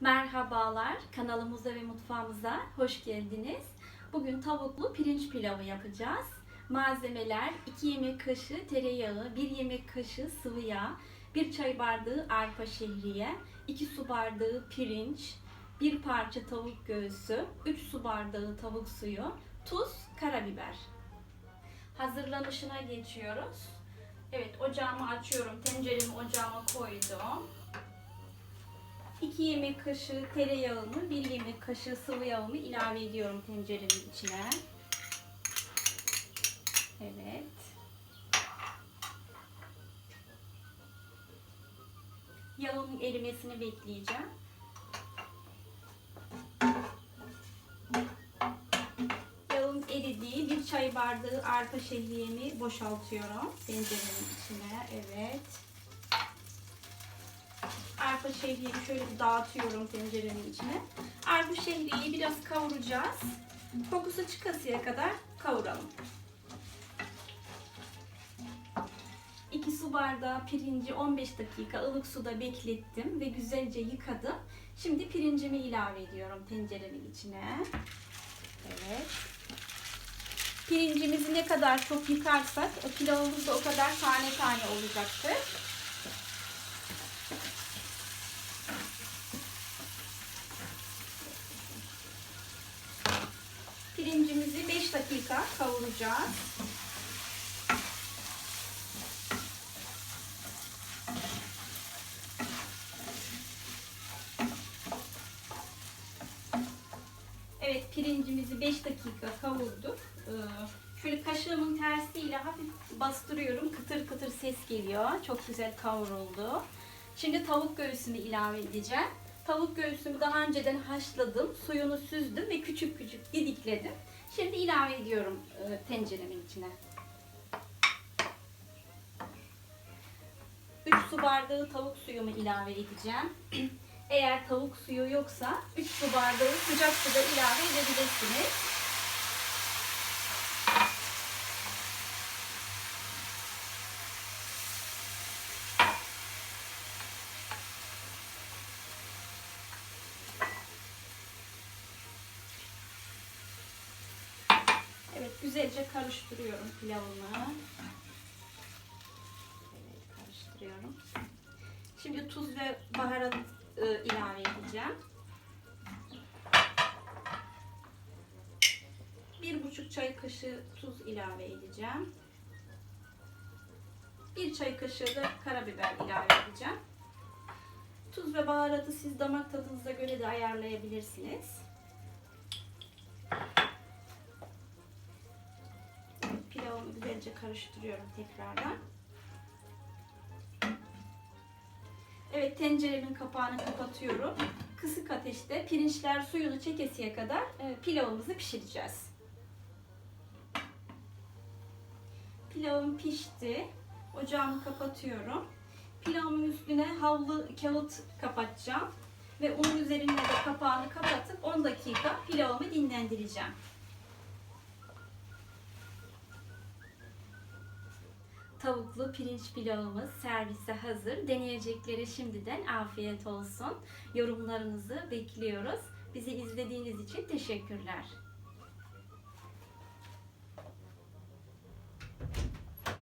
Merhabalar, kanalımıza ve mutfağımıza hoş geldiniz. Bugün tavuklu pirinç pilavı yapacağız. Malzemeler 2 yemek kaşığı tereyağı, 1 yemek kaşığı sıvı yağ, 1 çay bardağı arpa şehriye, 2 su bardağı pirinç, 1 parça tavuk göğsü, 3 su bardağı tavuk suyu, tuz, karabiber. Hazırlanışına geçiyoruz. Evet, ocağımı açıyorum. Tenceremi ocağıma koydum. 2 yemek kaşığı tereyağımı, 1 yemek kaşığı sıvı yağımı ilave ediyorum tenceremin içine. Evet. Yağımın erimesini bekleyeceğim. Yağım eridiği bir çay bardağı arpa şehriyemi boşaltıyorum tenceremin içine. Evet. Arpa şehriyemi şöyle bir dağıtıyorum tencerenin içine. Arpa şehriyeyi biraz kavuracağız. Kokusu çıkasıya kadar kavuralım. 2 su bardağı pirinci 15 dakika ılık suda beklettim ve güzelce yıkadım. Şimdi pirincimi ilave ediyorum tenceremin içine. Evet. Pirincimizi ne kadar çok yıkarsak pilavımız da o kadar tane tane olacaktır. Pirincimizi 5 dakika kavuracağız. Evet pirincimizi 5 dakika kavurduk. Ee, Şöyle kaşığımın tersiyle hafif bastırıyorum. Kıtır kıtır ses geliyor. Çok güzel kavruldu. Şimdi tavuk göğsünü ilave edeceğim. Tavuk göğsümü daha önceden haşladım. Suyunu süzdüm ve küçük küçük didikledim. Şimdi ilave ediyorum e, tenceremin içine. 3 su bardağı tavuk suyumu ilave edeceğim. Eğer tavuk suyu yoksa 3 su bardağı sıcak suda ilave edebilirsiniz. Evet, güzelce karıştırıyorum pilavımı. Evet, karıştırıyorum. Şimdi tuz ve baharat e, ilave edeceğim. Bir buçuk çay kaşığı tuz ilave edeceğim. Bir çay kaşığı da karabiber ilave edeceğim. Tuz ve baharatı siz damak tadınıza göre de ayarlayabilirsiniz. Karıştırıyorum tekrardan. Evet tenceremin kapağını kapatıyorum. Kısık ateşte pirinçler suyunu çekesiye kadar e, pilavımızı pişireceğiz. Pilavım pişti. Ocağımı kapatıyorum. Pilavımın üstüne havlu kağıt kapatacağım. Ve onun üzerine de kapağını kapatıp 10 dakika pilavımı dinlendireceğim. tavuklu pirinç pilavımız servise hazır. Deneyeceklere şimdiden afiyet olsun. Yorumlarınızı bekliyoruz. Bizi izlediğiniz için teşekkürler.